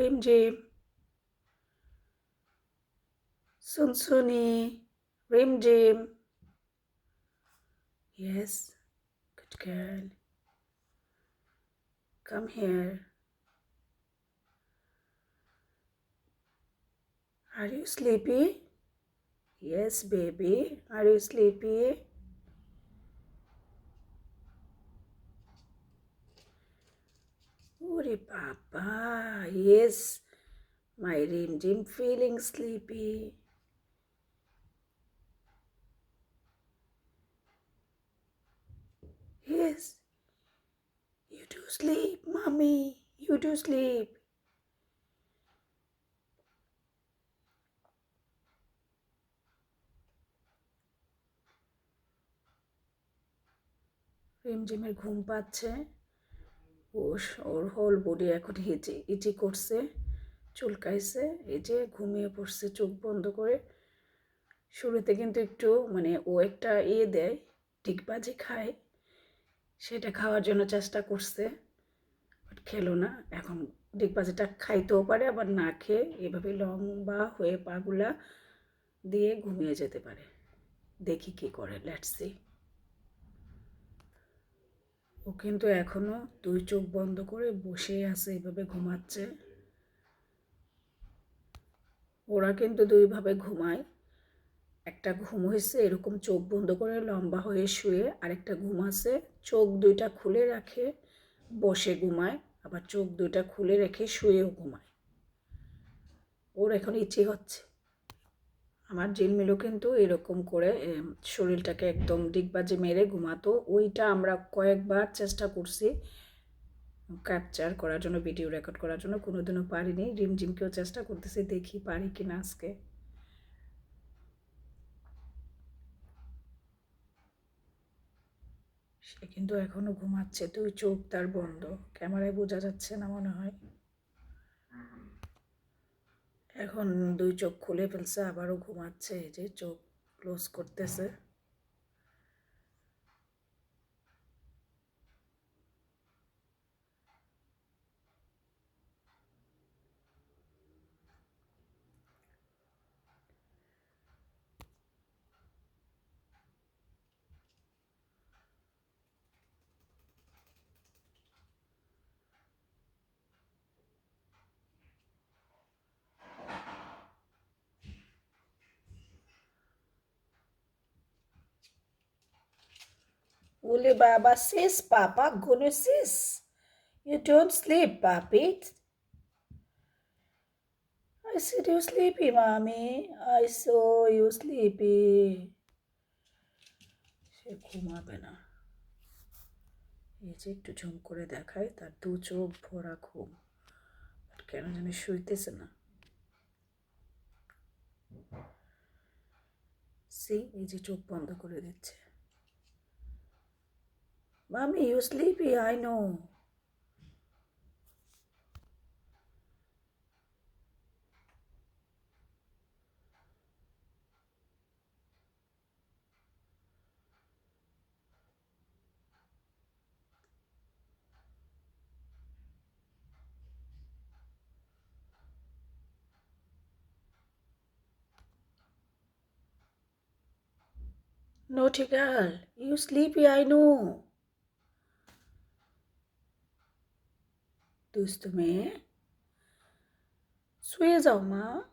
rim jim sunsuni rim jim yes good girl. Come here. Are you sleepy? Yes baby. Are you sleepy? Ore Papa. Yes, my Rim Jim feeling sleepy. Yes. You do sleep, mommy. You do sleep. রিমঝিমের ঘুম পাচ্ছে ও স- ওর whole body এখন হিচি itchy করছে, চুলকাইছে, এই যে ঘুমিয়ে পড়ছে, চোখ বন্ধ করে। শুরুতে কিন্তু একটু মানে ও একটা ইয়ে দেয়, ডিগবাজি খায়, সেটা খাওয়ার জন্য চেষ্টা করছে বাট খেলো না। এখন ডিগবাজিটা খাইতেও পারে, আবার না খেয়ে এভাবে লম্বা হয়ে পাগুলা দিয়ে ঘুমিয়ে যেতে পারে। দেখি কি করে লেটস ও কিন্তু এখনও দুই চোখ বন্ধ করে বসেই আছে, এভাবে ঘুমাচ্ছে। ওরা কিন্তু দুইভাবে ঘুমায়। একটা ঘুম হয়েছে এরকম চোখ বন্ধ করে লম্বা হয়ে শুয়ে আরেকটা ঘুম আছে। চোখ দুইটা খুলে রাখে, বসে ঘুমায়, আবার চোখ দুইটা খুলে রেখে শুয়েও ঘুমায়। ওর এখন ইচ্ছে হচ্ছে। আমার জিলমিলও কিন্তু এরকম করে শরীরটাকে একদম ডিগবাজি মেরে ঘুমাতো। ওইটা আমরা কয়েকবার চেষ্টা করছি ক্যাপচার করার জন্য ভিডিও রেকর্ড করার জন্য। কোনোদিনও পারিনি। রিমঝিমকেও চেষ্টা করতেছি, দেখি পারি কি না আজকে। সে কিন্তু এখনও ঘুমাচ্ছে, তুই চোখ তার বন্ধ। ক্যামেরায় বোঝা যাচ্ছে না মনে হয়। এখন দুই চোখ খুলে ফেলছে আবারও ঘুমাচ্ছে এই যে চোখ ক্লোজ করতেছে। Ule Baba sis, Papa, gonna sis. You don't sleep, Papi. I said you sleepy, mommy. I saw you sleepy. সে ঘুমাবে না এই যে একটু ঝুম করে দেখায় তার দু চোখ ভরা ঘুম কেন জানি শুইতেছে না সি এই যে চোখ বন্ধ করে দিচ্ছে Mommy, you sleepy, I know. Naughty girl, you sleepy, I know. दोस्तों में सोए जाओ माँ।